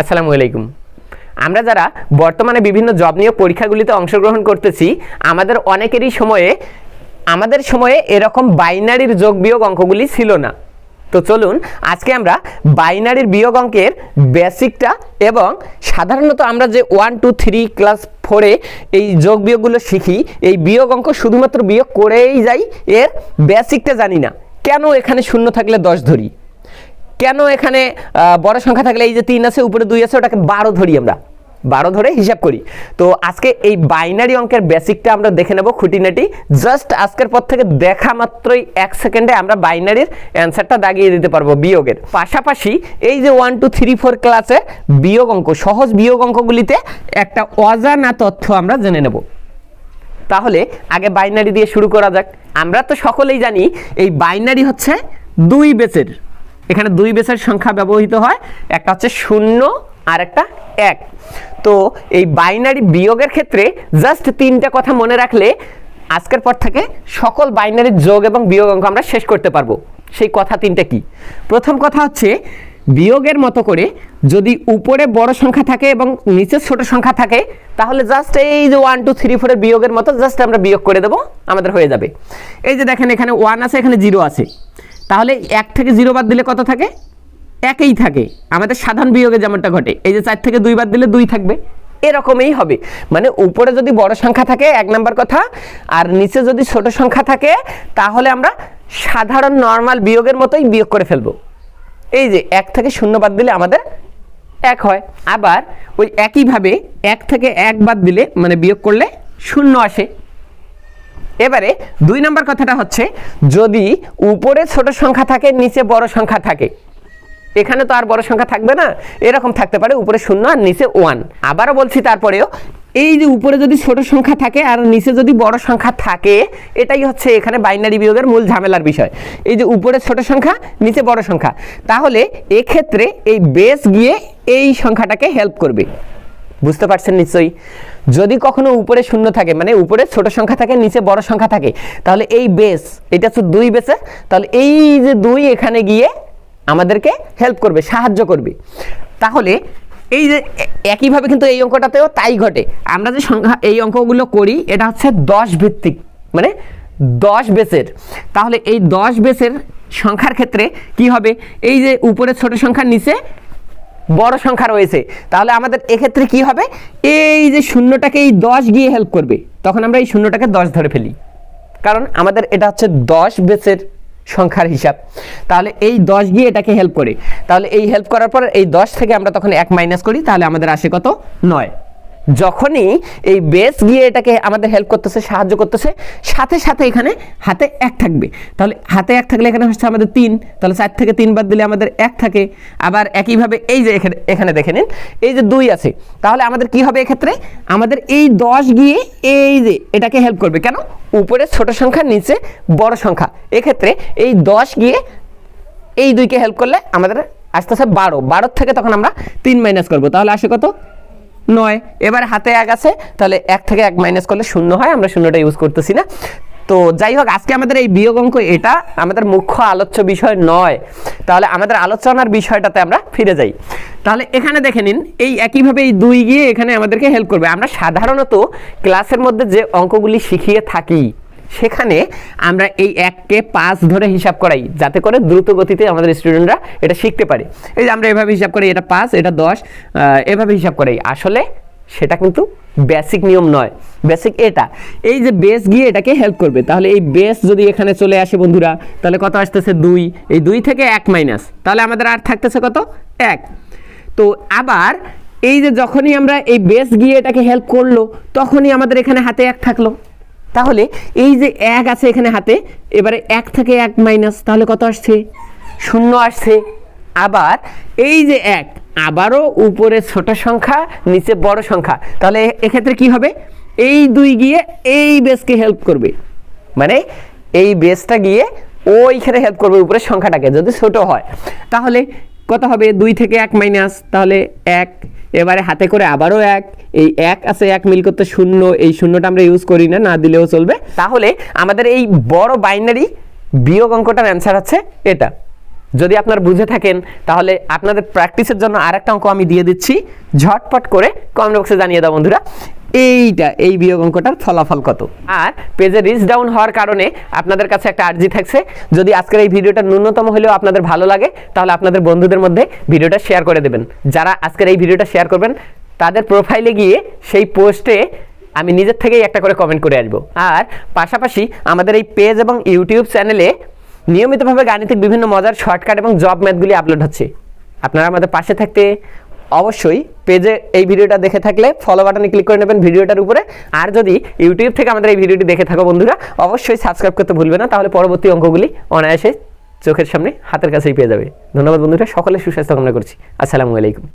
আসসালামু আলাইকুম। আমরা যারা বর্তমানে বিভিন্ন জব নিয়োগ পরীক্ষাগুলিতে অংশগ্রহণ করতেছি, আমাদের অনেকেরই সময়ে, আমাদের সময়ে এরকম বাইনারির যোগ বিয়োগ অঙ্কগুলি ছিল না। তো চলুন, আজকে আমরা বাইনারির বিয়োগ অঙ্কের বেসিকটা এবং সাধারণত আমরা যে ওয়ান টু থ্রি ক্লাস ফোরে এই যোগ বিয়োগগুলো শিখি, এই বিয়োগ অঙ্ক শুধুমাত্র বিয়োগ করেই যাই, এর বেসিকটা জানি না। কেন এখানে শূন্য থাকলে দশ ধরি? কেন এখানে বড় সংখ্যা থাকলে এই যে তিন আছে, উপরে দুই আছে, ওটাকে বারো ধরি আমরা? বারো ধরে হিসাব করি। তো আজকে এই বাইনারি অঙ্কের বেসিকটা আমরা দেখে নেব খুঁটিনাটি। জাস্ট আজকের পর থেকে দেখা মাত্রই এক সেকেন্ডে আমরা বাইনারির অ্যান্সারটা দাগিয়ে দিতে পারব বিয়োগের। পাশাপাশি এই যে ওয়ান টু থ্রি ফোর ক্লাসে বিয়োগ অঙ্ক, সহজ বিয়োগ অঙ্কগুলিতে একটা অজানা তথ্য আমরা জেনে নেব। তাহলে আগে বাইনারি দিয়ে শুরু করা যাক। আমরা তো সকলেই জানি, এই বাইনারি হচ্ছে দুই বেসের। এখানে দুই বেসের সংখ্যা ব্যবহৃত হয়, একটা হচ্ছে শূন্য আর একটা এক। তো এই বাইনারি বিয়োগের ক্ষেত্রে জাস্ট তিনটা কথা মনে রাখলে আজকের পর থেকে সকল বাইনারির যোগ এবং বিয়োগ অঙ্ক আমরা শেষ করতে পারব। সেই কথা তিনটা কি? প্রথম কথা হচ্ছে বিয়োগের মতো করে যদি উপরে বড় সংখ্যা থাকে এবং নিচে ছোট সংখ্যা থাকে, তাহলে জাস্ট এই যে ওয়ান টু থ্রি ফোরের বিয়োগের মতো জাস্ট আমরা বিয়োগ করে দেবো, আমাদের হয়ে যাবে। এই যে দেখেন এখানে ওয়ান আছে, এখানে জিরো আছে। তাহলে এক থেকে জিরো বাদ দিলে কত থাকে? একই থাকে। আমাদের সাধারণ বিয়োগে যেমনটা ঘটে, এই যে চার থেকে দুই বাদ দিলে দুই থাকবে। এরকমই হবে। মানে উপরে যদি বড় সংখ্যা থাকে, এক নাম্বার কথা, আর নিচে যদি ছোট সংখ্যা থাকে, তাহলে আমরা সাধারণ নর্মাল বিয়োগের মতোই বিয়োগ করে ফেলব। এই যে এক থেকে শূন্য বাদ দিলে আমাদের এক হয়। আবার ওই একইভাবে এক থেকে এক বাদ দিলে মানে বিয়োগ করলে শূন্য আসে। এবারে দুই নম্বর কথাটা হচ্ছে, যদি উপরে ছোট সংখ্যা থাকে, নিচে বড় সংখ্যা থাকে। এখানে তো আর বড় সংখ্যা থাকবে না, এরকম থাকতে পারে উপরে শূন্য আর নিচে ওয়ান আবারও বলছি তারপরেও, এই যে উপরে যদি ছোট সংখ্যা থাকে আর নিচে যদি বড় সংখ্যা থাকে, এটাই হচ্ছে এখানে বাইনারি বিয়োগের মূল ঝামেলার বিষয়। এই যে উপরে ছোট সংখ্যা, নিচে বড় সংখ্যা। তাহলে এক্ষেত্রে এই বেস গিয়ে এই সংখ্যাটাকে হেল্প করবে। বুঝতে পারছেন নিশ্চয়ই? যদি কখনো উপরে শূন্য থাকে মানে উপরে ছোট সংখ্যা থাকে, নিচে বড় সংখ্যা থাকে, তাহলে এই বেস এটা হচ্ছে দুই বেসে তাহলে এই যে দুই এখানে গিয়ে আমাদেরকে হেল্প করবে, সাহায্য করবে। তাহলে এই যে একইভাবে কিন্তু এই অঙ্কটাতেও তাই ঘটে। আমরা যে সংখ্যা, এই অঙ্কগুলো করি, এটা হচ্ছে দশ ভিত্তিক মানে দশ বেসের তাহলে এই দশ বেসের সংখ্যার ক্ষেত্রে কি হবে? এই যে উপরে ছোট সংখ্যার নিচে বড় সংখ্যা রয়েছে। তাহলে আমাদের এক্ষেত্রে কি হবে? এই যে শূন্যটাকে এই দশ গিয়ে হেল্প করবে, তখন আমরা এই শূন্যটাকে দশ ধরে ফেলি। কারণ আমাদের এটা হচ্ছে দশ বেসের সংখ্যার হিসাব। তাহলে এই দশ গিয়ে এটাকে হেল্প করে। তাহলে এই হেল্প করার পর এই দশ থেকে আমরা তখন এক মাইনাস করি, তাহলে আমাদের আসে কত? নয়। যখনই এই বেস গিয়ে এটাকে আমাদের হেল্প করতেছে, সাহায্য করতেছে, সাথে সাথে এখানে হাতে এক থাকবে। তাহলে হাতে এক থাকলে এখানে হচ্ছে আমাদের তিন, তাহলে চার থেকে তিন বাদ দিলে আমাদের এক থাকে। আবার একইভাবে এই যে এখানে এখানে দেখে নিন, এই যে দুই আছে, তাহলে আমাদের কি হবে এক্ষেত্রে? আমাদের এই দশ গিয়ে এই যে এটাকে হেল্প করবে। কেন? উপরে ছোট সংখ্যা, নিচে বড় সংখ্যা। এক্ষেত্রে এই দশ গিয়ে এই দুইকে হেল্প করলে আমাদের আস্তে আস্তে বারো। বারোর থেকে তখন আমরা তিন মাইনাস করব। তাহলে আসে কত? নয়। এবার হাতে এক আছে, তাহলে এক থেকে এক মাইনাস করলে শূন্য হয়, আমরা শূন্যটা ইউজ করতেছি না। তো যাই হোক, আজকে আমাদের এই বিয়োগ অঙ্ক এটা আমাদের মুখ্য আলোচ্য বিষয় নয়। তাহলে আমাদের আলোচনার বিষয়টাতে আমরা ফিরে যাই। তাহলে এখানে দেখে নিন, এই একইভাবে এই দুই গিয়ে এখানে আমাদেরকে হেল্প করবে। আমরা সাধারণত ক্লাসের মধ্যে যে অঙ্কগুলি শিখিয়ে থাকি সেখানে আমরা এই এককে পাঁচ ধরে হিসাব করাই, যাতে করে দ্রুত গতিতে আমাদের স্টুডেন্টরা এটা শিখতে পারে। এই যে আমরা এভাবে হিসাব করি, এটা পাঁচ, এটা দশ এভাবে হিসাব করাই। আসলে সেটা কিন্তু বেসিক নিয়ম নয়। বেসিক এটা। এই যে বেস গিয়ে এটাকে হেল্প করবে। তাহলে এই বেস যদি এখানে চলে আসে বন্ধুরা, তাহলে কত আসতেছে? দুই। এই দুই থেকে এক মাইনাস তাহলে আমাদের আর থাকতেছে কত? এক। তো আবার এই যে যখনই আমরা এই বেস গিয়ে এটাকে হেল্প করল, তখনই আমাদের এখানে হাতে এক থাকল। তাহলে এই যে এক আছে এখানে হাতে, এবারে এক থেকে এক মাইনাস তাহলে কত আসছে? শূন্য আসছে। আবার এই যে এক, আবারও উপরে ছোট সংখ্যা, নিচে বড় সংখ্যা। তাহলে এক্ষেত্রে কি হবে? এই দুই গিয়ে এই বেসকে হেল্প করবে। মানে এই বেসটা গিয়ে ওইখানে হেল্প করবে উপরের সংখ্যাটাকে, যদি ছোট হয়। তাহলে কত হবে? দুই থেকে এক মাইনাস তাহলে এক এবারে হাতে করে আবারও এক। এই এক আছে, এক মিল করতে শূন্য। এই শূন্যটা আমরা ইউজ করি না না দিলেও চলবে। তাহলে আমাদের এই বড় বাইনারি বিয়োগ অঙ্কটার অ্যান্সার হচ্ছে এটা। যদি আপনার বুঝে থাকেন, তাহলে আপনাদের প্র্যাকটিসের জন্য আরেকটা অঙ্ক আমি দিয়ে দিচ্ছি। ঝটপট করে কমেন্ট বক্সে জানিয়ে দাও বন্ধুরা। এইটা, এই বিয়োগ অঙ্কটার ফলাফল কত? আর পেজে রিচ ডাউন হওয়ার কারণে আপনাদের কাছে একটা আর্জি থাকছে। যদি আজকের এই ভিডিওটা ন্যূনতম হলেও আপনাদের ভালো লাগে, তাহলে আপনাদের বন্ধুদের মধ্যে ভিডিওটা শেয়ার করে দেবেন। যারা আজকের এই ভিডিওটা শেয়ার করবেন, তাদের প্রোফাইলে গিয়ে সেই পোস্টে আমি নিজের থেকেই একটা করে কমেন্ট করে আসব। আর পাশাপাশি আমাদের এই পেজ এবং ইউটিউব চ্যানেলে নিয়মিতভাবে গাণিতিক বিভিন্ন মজার শর্টকাট এবং জব ম্যাথগুলি আপলোড হচ্ছে। আপনারা আমাদের পাশে থাকতে অবশ্যই পেজে এই ভিডিওটা দেখে থাকলে ফলো বাটনে ক্লিক করে নেবেন ভিডিওটার উপরে। আর যদি ইউটিউব থেকে আমাদের এই ভিডিওটি দেখে থাকো বন্ধুরা, অবশ্যই সাবস্ক্রাইব করতে ভুলবে না, তাহলে পরবর্তী অঙ্কগুলি অনায়াসে চোখের সামনে হাতের কাছেই পেয়ে যাবে। ধন্যবাদ বন্ধুরা, সকলে সুস্বাস্থ্য কামনা করছি। আসসালামু আলাইকুম।